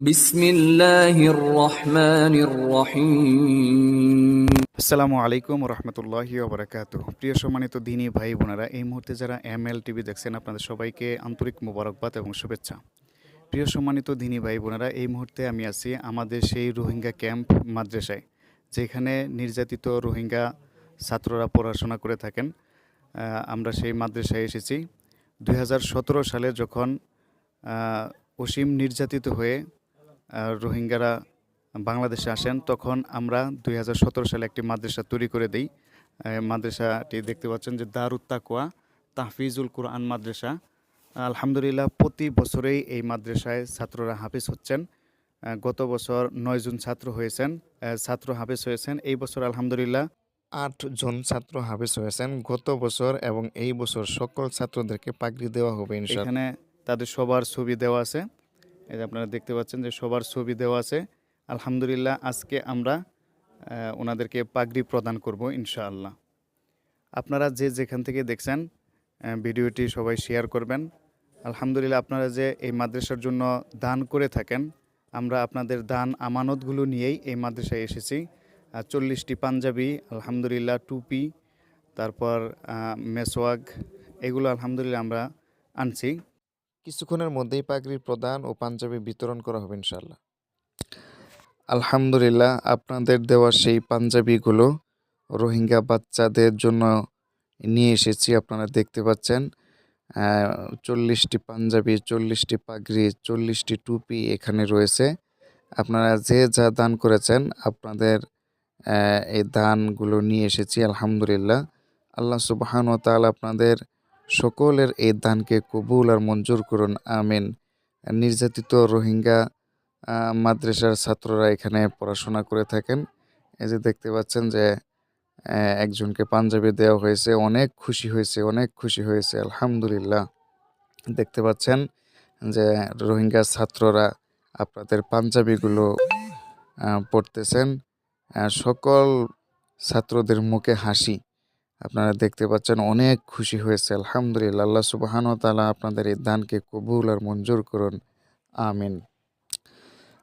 বিসমিল্লাহির রহমানির আসসালামু আলাইকুম রহমতুল্লাহি ওবরাকাত প্রিয় সম্মানিত দিনী ভাই বোনেরা, এই মুহূর্তে যারা এম এল টিভি দেখছেন, আপনাদের সবাইকে আন্তরিক মোবারকবাদ এবং শুভেচ্ছা। প্রিয় সম্মানিত দিনী ভাই বোনেরা, এই মুহূর্তে আমি আছি আমাদের সেই রোহিঙ্গা ক্যাম্প মাদ্রাসায়, যেখানে নির্যাতিত রোহিঙ্গা ছাত্ররা পড়াশোনা করে থাকেন। আমরা সেই মাদ্রাসায় এসেছি। দু হাজার সতেরো সালে যখন অসীম নির্যাতিত হয়ে রোহিঙ্গারা বাংলাদেশে আসেন, তখন আমরা দুই হাজার সতেরো সালে একটি মাদ্রাসা তৈরি করে দিই। মাদ্রাসাটি দেখতে পাচ্ছেন যে দারুত তাকুয়া তাহফিজুল কোরআন মাদ্রাসা। আলহামদুলিল্লাহ, প্রতি বছরেই এই মাদ্রাসায় ছাত্ররা হাফিজ হচ্ছেন। গত বছর নয় জন ছাত্র হয়েছেন ছাত্র হাফিজ হয়েছেন। এই বছর আলহামদুলিল্লাহ আট জন ছাত্র হাফেজ হয়েছেন গত বছর এবং এই বছর সকল ছাত্রদেরকে পাগড়ি দেওয়া হবে এখানে তাদের সবার ছবি দেওয়া আছে। এই যে আপনারা দেখতে পাচ্ছেন যে সবার ছবি দেওয়া আছে। আলহামদুলিল্লাহ আজকে আমরা ওনাদেরকে পাগড়ি প্রদান করব ইনশাআল্লাহ। আপনারা যে যেখান থেকে দেখছেন ভিডিওটি সবাই শেয়ার করবেন। আলহামদুলিল্লাহ আপনারা যে এই মাদ্রাসার জন্য দান করে থাকেন আমরা আপনাদের দান আমানতগুলো নিয়েই এই মাদ্রাসায় এসেছি। চল্লিশটি পাঞ্জাবি আলহামদুলিল্লাহ টুপি তারপর আহ, মেসওয়াক এগুলো আলহামদুলিল্লাহ আমরা আনছি। কিছুক্ষণের মধ্যেই পাগড়ির প্রদান ও পাঞ্জাবি বিতরণ করা হবে ইনশাআল্লাহ। আলহামদুলিল্লাহ, আপনাদের দেওয়া সেই পাঞ্জাবিগুলো রোহিঙ্গা বাচ্চাদের জন্য নিয়ে এসেছি, আপনারা দেখতে পাচ্ছেন। চল্লিশটি পাঞ্জাবি, চল্লিশটি পাগড়ি, চল্লিশটি টুপি এখানে রয়েছে। আপনারা যে যা দান করেছেন, আপনাদের এই দানগুলো নিয়ে এসেছি, আলহামদুলিল্লাহ। আল্লাহ সুবাহান ও তাল আপনাদের সকলের এই দানকে কবুল আর মঞ্জুর করুন, আমিন। নির্যাতিত রোহিঙ্গা মাদ্রাসার ছাত্ররা এখানে পড়াশোনা করে থাকেন। এই যে দেখতে পাচ্ছেন যে একজনকে পাঞ্জাবি দেওয়া হয়েছে, অনেক খুশি হয়েছে, অনেক খুশি হয়েছে, আলহামদুলিল্লাহ। দেখতে পাচ্ছেন যে, রোহিঙ্গা ছাত্ররা আপনাদের পাঞ্জাবিগুলো পড়তেছেন। সকল ছাত্রদের মুখে হাসি। আপনারা দেখতে পাচ্ছেন অনেক খুশি হয়েছে। আলহামদুলিল্লাহ, আল্লাহ সুবাহান তালা আপনাদের এই দানকে কবুল আর মঞ্জুর করুন। আমিন।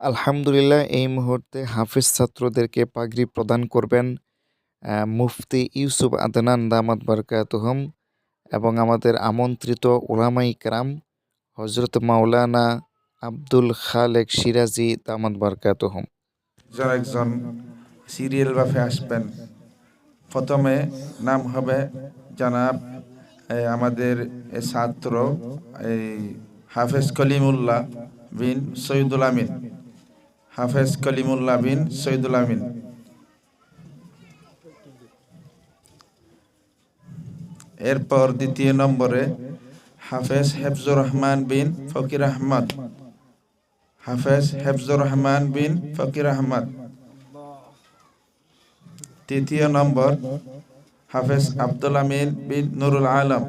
আলহামদুলিল্লাহ, এই মুহূর্তে হাফিজ ছাত্রদেরকে পাগড়ি প্রদান করবেন মুফতি ইউসুফ আদনান দামাত বারকাতুহম এবং আমাদের আমন্ত্রিত ওলামাই কারাম হজরত মাওলানা আব্দুল খালেক সিরাজি দামাত বারকাতুহম। যারা একজন সিরিয়াল ভাবে আসবেন প্রথমে নাম হবে জানাব আমাদের ছাত্র, এই হাফেজ কলিমুল্লাহ বিন সৈয়দুল আমিন। হাফেজ কলিমুল্লাহ বিন সৈয়দুল আমিন। এরপর দ্বিতীয় নম্বরে হাফেজ হেফজুর রহমান বিন ফকির আহমদ। হাফেজ হেফজুর রহমান বিন ফকির আহমদ। তৃতীয় নম্বর, হাফেজ আব্দুল আমিন বিন নুরুল আলম।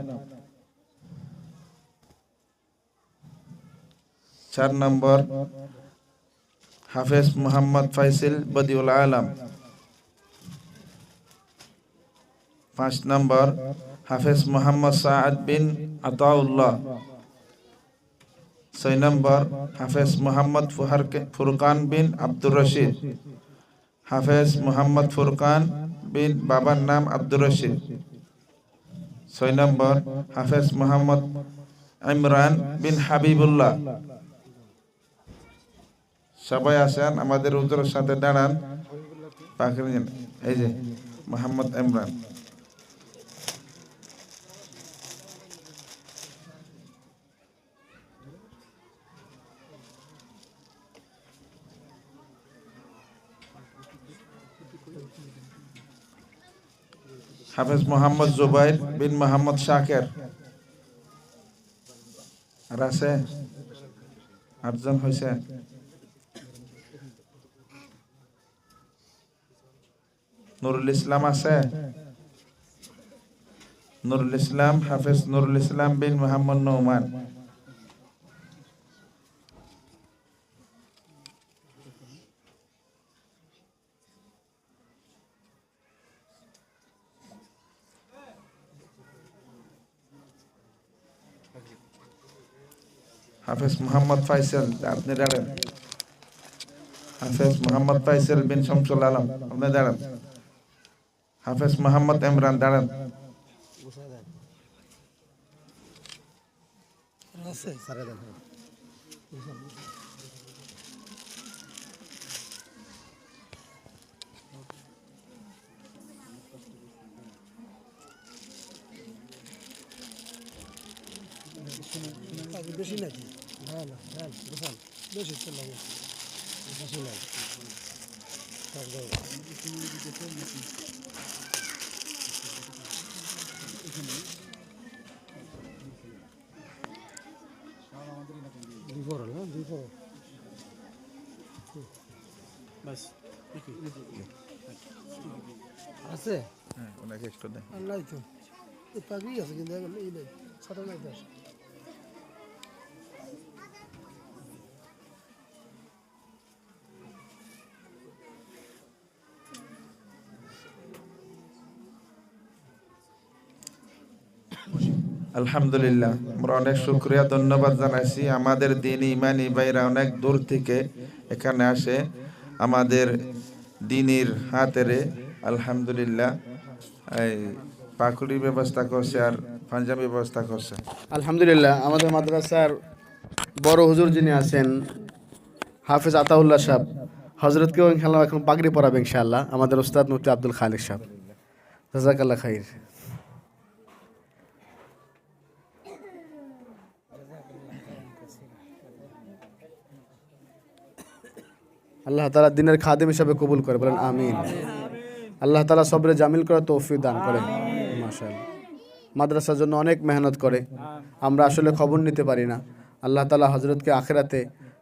চার নম্বর, হাফেজ মোহাম্মদ ফাইসিল বদিউল আলম। পাঁচ নম্বর, হাফেজ মোহাম্মদ সাআদ বিন আতাউল্লাহ। ছয় নম্বর, হাফেজ মোহাম্মদ ফুরকান বিন আব্দুর রশিদ। হাফেজ মোহাম্মদ ফুরকান বিন বাবার নাম আব্দুর রশিদ। ছয় নম্বর, হাফেজ মোহাম্মদ ইমরান বিন হাবিবুল্লাহ। সবাই আসেন, আমাদের উজরের সাথে দাঁড়ান। এই যে, মোহাম্মদ ইমরান। হাফেজ মোহাম্মদ জুবাইর বিন মোহাম্মদ শাকের। আর আছে? আটজন হয়েছে নুরুল ইসলাম আছে? নুরুল ইসলাম, হাফেজ নুরুল ইসলাম বিন মোহাম্মদ নৌমান হাফেজ মোহাম্মদ ফাইসাল, আপনি দাঁড়ান। হাফেজ মোহাম্মদ ফাইসেল বিন শামসুল আলম, আপনি দাঁড়ান। হাফেজ মোহাম্মদ ইমরান, দাঁড়ান। বেশি নাকি? না না না বিশাল বেশি তো লাগে বেশি নাই দুই ফোর না দুই বাস আছে হ্যাঁ ওনাকে একটু আর নাই তো পাগড়ি আছে কিন্তু এখন এই নাই ছাতা নাই আলহামদুলিল্লাহ, আমরা অনেক শুক্রিয়া, ধন্যবাদ জানাইছি। আমাদের দিন ইমানি ভাইরা অনেক দূর থেকে এখানে আসে, আমাদের দিনের হাতেরে, আলহামদুলিল্লাহ। এই পাকুড়ির ব্যবস্থা করছে আর পাঞ্জাবি ব্যবস্থা করছে। আলহামদুলিল্লাহ, আমাদের মাদ্রাসার বড় হুজুর যিনি আছেন, হাফিজ আতাউল্লাহ সাহেব হজরতকেও ইনশাল্লাহ এখন পাগড়ি পরাবে ইনশাআল্লাহ, আমাদের ওস্তাদ মুফতি আব্দুল খালিক সাহেব। জাজাকাল্লাহ খাইর। আল্লাহ তালা দিনের খাদিম হিসাবে কবুল করে। বলেন আমিন। আল্লাহ তালা সবরে জামিল করে তৌফিক দান করে। মাশাআল্লাহ। মাদ্রাসার জন্য অনেক মেহনত করে। আমরা আসলে খবর নিতে পারি না। আল্লাহ তালা হজরতকে আখেরাতে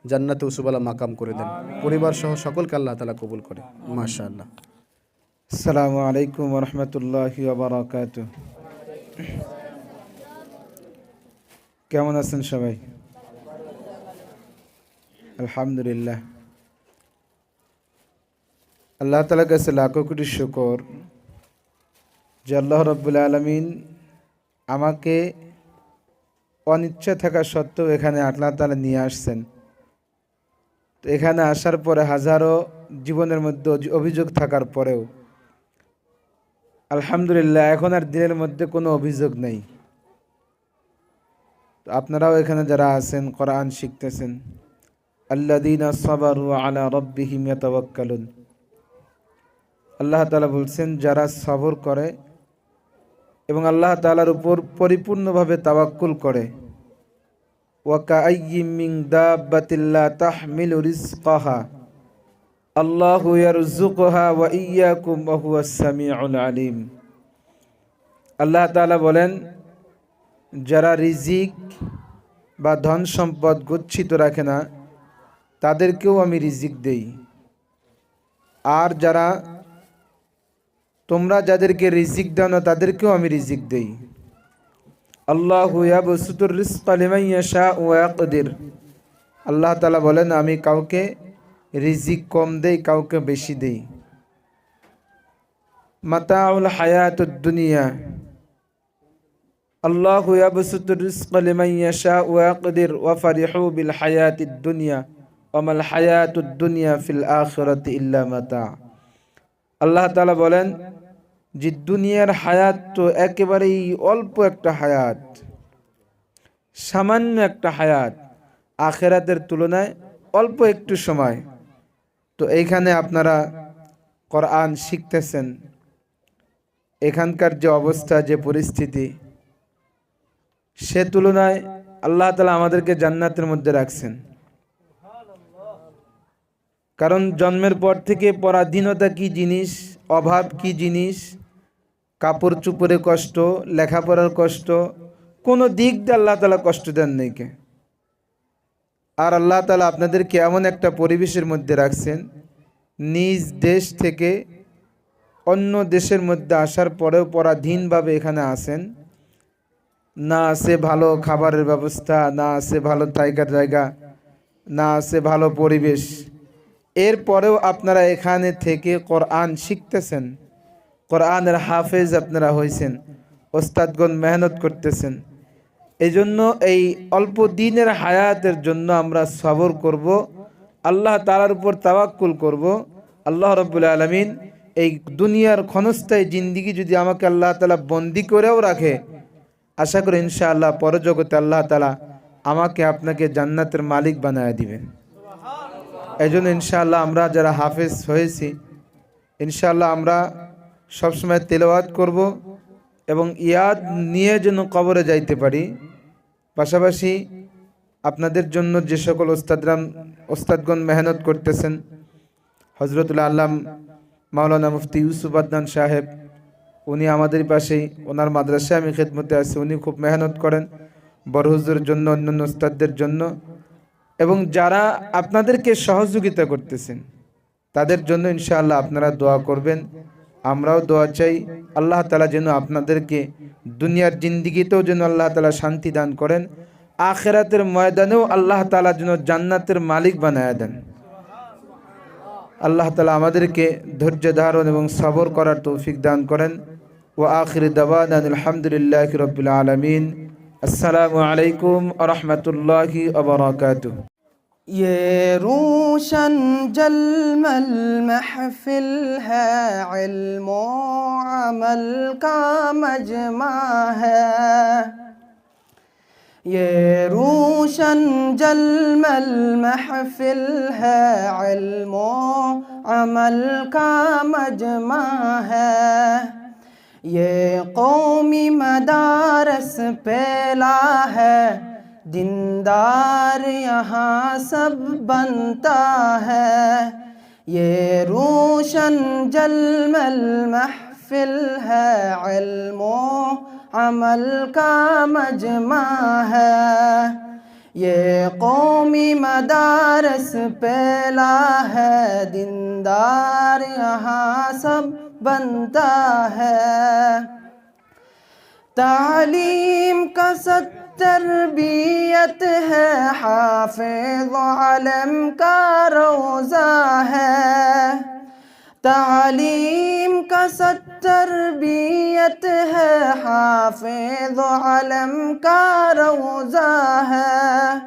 জান্নাতে উসুবালা মাকাম করে দেন। পরিবার সহ সকলকে আল্লাহ তালা কবুল করে। মাশাআল্লাহ। আসসালামু আলাইকুম রহমতুল্লাহি কেমন আছেন সবাই? আলহামদুলিল্লাহ। আল্লাহ তালার কাছে লাখো কোটি শুকর যে আল্লাহ রব্বুল আলমিন আমাকে অনিচ্ছা থাকা সত্ত্বেও এখানে আল্লাহ তালা নিয়ে আসছেন। তো এখানে আসার পরে হাজারো জীবনের মধ্যে অভিযোগ থাকার পরেও আলহামদুলিল্লাহ এখন আর দিনের মধ্যে কোনো অভিযোগ নেই। তো আপনারাও এখানে যারা আছেন, কোরআন শিখতেছেন আল্লাদিনা সাবারু আলা রব্বিহিম ইয়াতাওয়াক্কালুন। আল্লাহ তাআলা বলছেন, যারা সবর করে এবং আল্লাহ তাআলার উপর পরিপূর্ণভাবে তাওয়াক্কুল করে আল্লাহু ওয়া আলিম। আল্লাহ বলেন, যারা রিজিক বা ধন সম্পদ গচ্ছিত রাখে না, তাদেরকেও আমি রিজিক দেই। আর যারা তোমরা যাদেরকে রিজিক দাও না, তাদেরকেও আমি রিজিক দেই। আল্লাহ আল্লাহ তাআলা বলেন, আমি কাউকে রিজিক কম দেই, কাউকে বেশি দেই। মাতাউল হায়াতুদ দুনিয়া। আল্লাহ বিল দুনিয়া ফিল আখিরাতি ইল্লা মাতা। আল্লাহ তালা বলেন, যে দুনিয়ার হায়াত তো একেবারেই অল্প একটা হায়াত, সামান্য একটা হায়াত, আখেরাতের তুলনায় অল্প একটু সময়। তো এইখানে আপনারা কোরআন শিখতেছেন। এখানকার যে অবস্থা, যে পরিস্থিতি, সে তুলনায় আল্লাহ তালা আমাদেরকে জান্নাতের মধ্যে রাখছেন। কারণ জন্মের পর থেকে পরাধীনতা কি জিনিস, অভাব কি জিনিস, কাপড় চুপড়ে কষ্ট, লেখাপড়ার কষ্ট, কোনো দিক দিয়ে আল্লাহ তালা কষ্ট দেন নেই কে? আর আল্লাহ তালা আপনাদেরকে এমন একটা পরিবেশের মধ্যে রাখছেন, নিজ দেশ থেকে অন্য দেশের মধ্যে আসার পরেও পরাধীনভাবে এখানে আসেন না আছে ভালো খাবারের ব্যবস্থা, না আছে ভালো থাকার জায়গা, না আছে ভালো পরিবেশ। এরপরেও আপনারা এখানে থেকে কোরআন শিখতেছেন। কোরআনের হাফেজ আপনারা হয়েছেন ওস্তাদগণ মেহনত করতেছেন। এই জন্য এই অল্প দিনের হায়াতের জন্য আমরা সবর করব। আল্লাহ তালার উপর তাওয়াক্কুল করব। আল্লাহ রব্বুল আলমিন এই দুনিয়ার ক্ষণস্থায়ী জিন্দিগি যদি আমাকে আল্লাহ তালা বন্দি করেও রাখে, আশা করি ইনশাআল্লাহ পরজগতে আল্লাহ তালা আমাকে আপনাকে জান্নাতের মালিক বানায় দিবেন। এই জন্য ইনশাআল্লাহ আমরা যারা হাফেজ হয়েছি, ইনশাআল্লাহ আমরা সবসময় তেলাওয়াত করব এবং ইয়াদ নিয়ে যেন কবরে যাইতে পারি। পাশাপাশি আপনাদের জন্য যে সকল ওস্তাদরাম ওস্তাদগণ মেহনত করতেছেন হজরতুল আল্লাম মাওলানা মুফতি ইউসুফ আদনান সাহেব, উনি আমাদের পাশেই, ওনার মাদ্রাসায় আমি খেদমতে আছি, উনি খুব মেহনত করেন, বড় জন্য, অন্যান্য ওস্তাদদের জন্য। এবং যারা আপনাদেরকে সহযোগিতা করতেছেন, তাদের জন্য ইনশাআল্লাহ আপনারা দোয়া করবেন। আমরাও দোয়া চাই, আল্লাহ তালা যেন আপনাদেরকে দুনিয়ার জিন্দিগিতেও যেন আল্লাহ তালা শান্তি দান করেন, আখেরাতের ময়দানেও আল্লাহ তালা যেন জান্নাতের মালিক বানায় দেন। আল্লাহ তালা আমাদেরকে ধৈর্য ধারণ এবং সবর করার তৌফিক দান করেন। ও আখির দাবান আলহামদুলিল্লাহ রবিল আলমিন। আসসালামু আলাইকুম রহমতুল্লাহি আবরকাতুহ ये रोशन जलमल महफिल है इल्म अमल का मजमा है ये रोशन जलमल महफिल है इल्म अमल का मजमा है دندار یہاں سب بنتا ہے۔ یہ روشن جلمل محفل ہے، علم و عمل کا مجمع ہے۔ یہ قومی مدارس پیلا ہے دندار یہاں سب بنتا ہے۔ تعلیم کا ست تربیت ہے، حافظ علم کا روزہ ہے۔ تعلیم کا ست تربیت ہے، حافظ علم کا روزہ ہے۔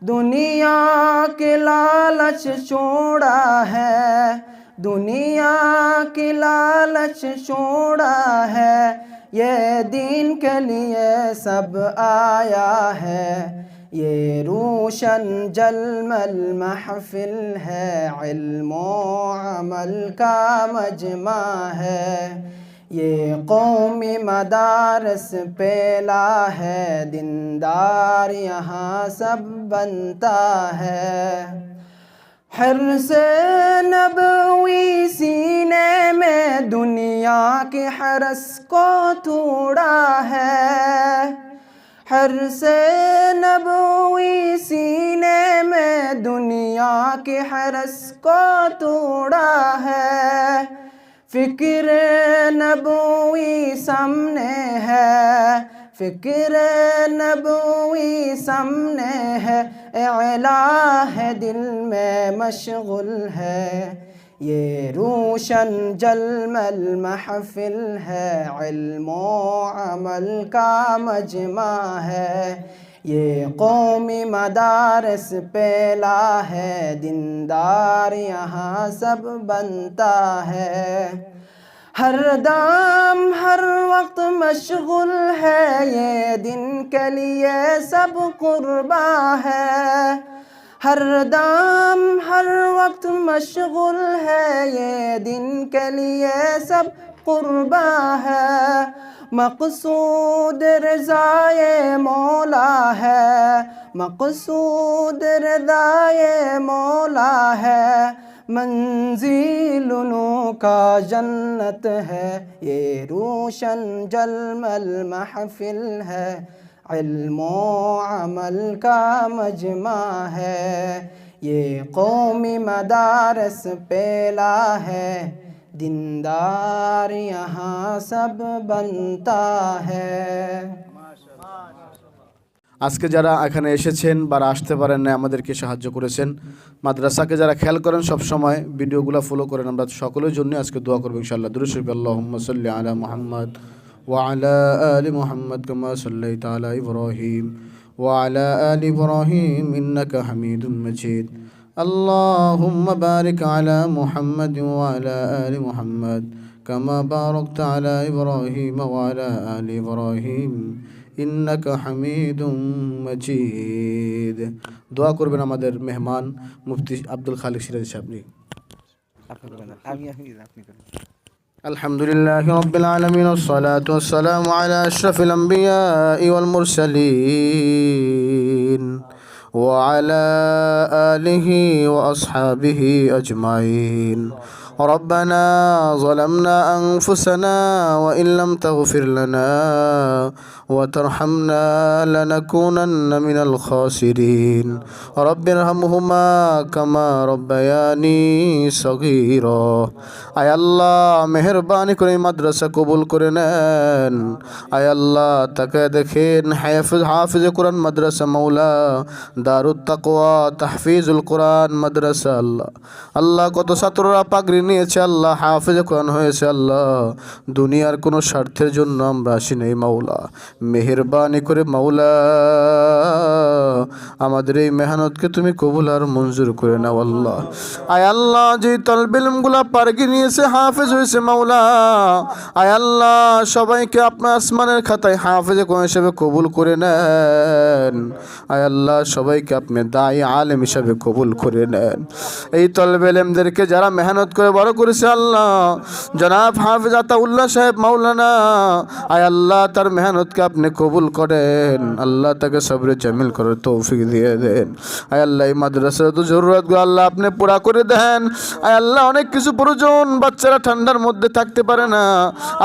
دنیا کے لالچ چھوڑا ہے، دنیا کی لالچ چھوڑا ہے۔ یہ دین کے لیے سب آیا ہے۔ یہ روشن جلم محفل ہے۔ علم و عمل کا مجمع ہے۔ یہ قومی مدارس پیلا ہے۔ دندار یہاں سب بنتا ہے۔ ہر سے نبوی سینے میں دنیا کے حرس کو توڑا ہے۔ ہر سے نبوی سینے میں دنیا کے حرس کو توڑا ہے۔ فکر نبوی سامنے ہے۔ فکر نبوی سامنے ہے۔ اعلا ہے دل میں مشغل ہے۔ یہ روشن جلم محفل ہے۔ علم و عمل کا مجمع ہے۔ یہ قومی مدارس پیلا ہے۔ دیندار یہاں سب بنتا ہے۔ हर दाम हर वक्त मशगुल है ये दिन के लिए सब कुर्बा है हर दाम हर वक्त मशगुल है ये दिन के लिए सब कुर्बा है मकसूद रज़ाए मौला है मकसूद रज़ाए मौला है منزل انوں کا جنت ہے، یہ روشن جلم محفل ہے۔ علم و عمل کا مجمع ہے۔ یہ قومی مدارس پیلا ہے۔ دندار یہاں سب بنتا ہے۔ আজকে যারা এখানে এসেছেন বা আসতে পারেন না আমাদেরকে সাহায্য করেছেন মাদ্রাসাকে যারা খেয়াল করেন সব সময় ভিডিওগুলো ফলো করেন আমরা সকলের জন্য আজকে দোয়া করবো ইনশাআল্লাহ দুরুশরীফ আল্লাহ সাল্লি আলা মুহাম্মদ وعلى آل محمد كما صليت على إبراهيم وعلى آل إبراهيم إنك حميد مجيد اللهم بارك على محمد وعلى آل محمد كما باركت على إبراهيم وعلى آل إبراهيم إنك حميد مجيد দোয়া করবেন আমাদের মেহমান মুফতি আব্দুল খালিক সিরাজ সাহেব الحمد لله رب العالمين والصلاة والسلام على أشرف الأنبياء والمرسلين وعلى آله وأصحابه أجمعين ربنا ظلمنا أنفسنا وإن لم تغفر لنا وترحمنا لنكونن من الخاسرين رب ارحمهما كما ربياني صغيرا আয় আল্লাহ মেহরবানি করে এই মাদ্রাসা কবুল করে নেন আয় আল্লাহ তাকে দেখেন হাফিজ হাফিজ কোরআন মাদ্রাসা মৌলা দারুত তাকওয়া তাহফিজুল কোরআন মাদ্রাসা আল্লাহ আল্লাহ কত ছাত্ররা পাগড়ি নিয়েছে আল্লাহ, হাফিজ কোরআন হয়েছে আল্লাহ। দুনিয়ার কোনো স্বার্থের জন্য আমরা আসি নেই, মাওলা। মেহরবানি করে মাওলা। আমাদের এই মেহনতকে তুমি কবুল আর মঞ্জুর করে নাও আল্লাহ। আয় আল্লাহ যে তলবিলমগুলা পারগি নিয়েছে, হাফেজ হয়েছে মাওলা। আয় আল্লাহ, সবাইকে আপনার আসমানের খাতায় হাফেজে কোন হিসেবে কবুল করে নেন। আয় আল্লাহ, সবাইকে আপনি দায়ী আলেম হিসাবে কবুল করে নেন। এই তলবেলেমদেরকে যারা মেহনত করে বড় করেছে আল্লাহ। জনাব হাফিজ আতাউল্লাহ সাহেব মাওলানা, আয় আল্লাহ তার মেহনতকে আপনি কবুল করেন। আল্লাহ তাকে সবরে জামিল করার তৌফিক দিয়ে দেন। আয় আল্লাহ, এই মাদ্রাসার তো জরুরতগুলো আল্লাহ আপনি পুরা করে দেন। আয় আল্লাহ, অনেক কিছু প্রয়োজন, বাচ্চারা ঠান্ডার মধ্যে থাকতে পারে না।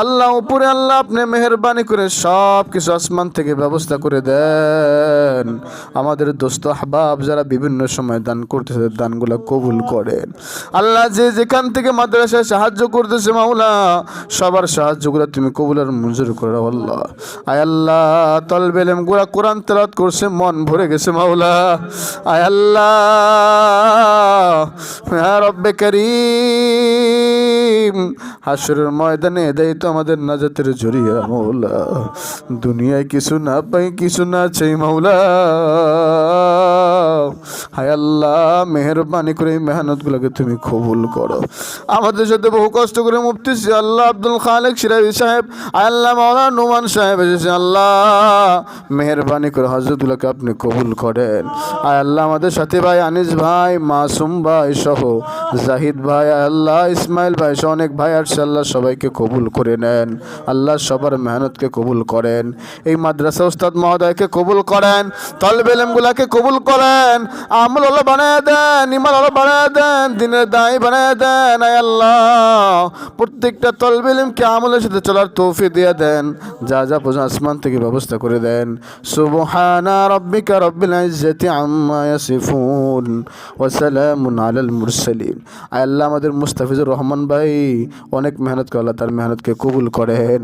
আল্লাহ উপরে আল্লাহ আপনি মেহরবানি করে সব কিছু আসমান থেকে ব্যবস্থা করে দেন। আমাদের দোস্ত আহবাব যারা বিভিন্ন সময় দান করতেছে, দানগুলো কবুল করেন। আল্লাহ যে যেখান থেকে মাদ্রাসায় সাহায্য করতেছে মাওলা। সবার সাহায্যগুলো তুমি কবুল আর মঞ্জুর করে আল্লাহ। আয় আল্লাহ তলবেলেমগুলা কোরআন তেলাত করছে, মন ভরে গেছে মাওলা। আয় আল্লাহ হ্যাঁ রব্বে করিম হাসরের ময়দানে দেয় তো আমাদের নাজাতের জরিয়া মৌলা দুনিয়ায় কিছু না পাই, কিছু না চাই মাওলা। হায় আল্লাহ, মেহরবানি করে এই মেহনতগুলোকে তুমি কবুল করো। আমাদের সাথে বহু কষ্ট করে মুফতি আল্লাহ আব্দুল খালেক সিরাজি সাহেব, আল্লাহ মাওলা নোমান সাহেব এসেছে। আল্লাহ, মেহরবানি করে হজরতগুলোকে আপনি কবুল করেন। আয় আল্লাহ আমাদের সাথে ভাই আনিস ভাই, মাসুম ভাই সহ জাহিদ ভাই আল্লাহ ইসমাইল ভাই সহ অনেক ভাই আসছে। আল্লাহ সবাইকে কবুল করে নেন। আল্লাহ সবার মেহনতকে কবুল করেন। এই মাদ্রাসা উস্তাদ মহোদয়কে কবুল করেন। তলবেলেমগুলাকে কবুল করেন। আমল হলো বানায় দেন, ইমাল হলো বানায় দেন, দিনের দায় বানায় দেন। আয় আল্লাহ। প্রত্যেকটা তলবিলিমকে আমলের সাথে চলার তৌফি দিয়ে দেন। যা যা পূজা আসমান থেকে ব্যবস্থা করে দেন। সুবহানা রব্বিকা রব্বিল আম্মা ইয়াসিফুন। ওয়া সালামুন আলাল মুরসালিন আয় আল্লাহ আমাদের মুস্তাফিজুর রহমান ভাই অনেক মেহনত করে আল্লাহ তার মেহনতকে কবুল করেন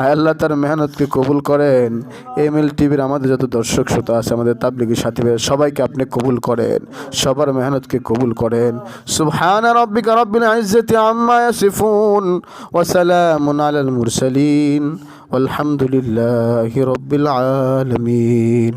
আয় আল্লাহ তার মেহনতকে কবুল করেন এম এল টিভির আমাদের যত দর্শক শ্রোতা আছে আমাদের তাবলিগি সাথী ভাই সবাইকে আপনি কবুল করেন সবার মেহনতকে কবুল করেন সুবহানা রব্বিকা রব্বিল ইজ্জাতি আম্মা ইয়াসিফুন ওয়া সালামুন আলাল মুরসালিন والحمد لله رب العالمين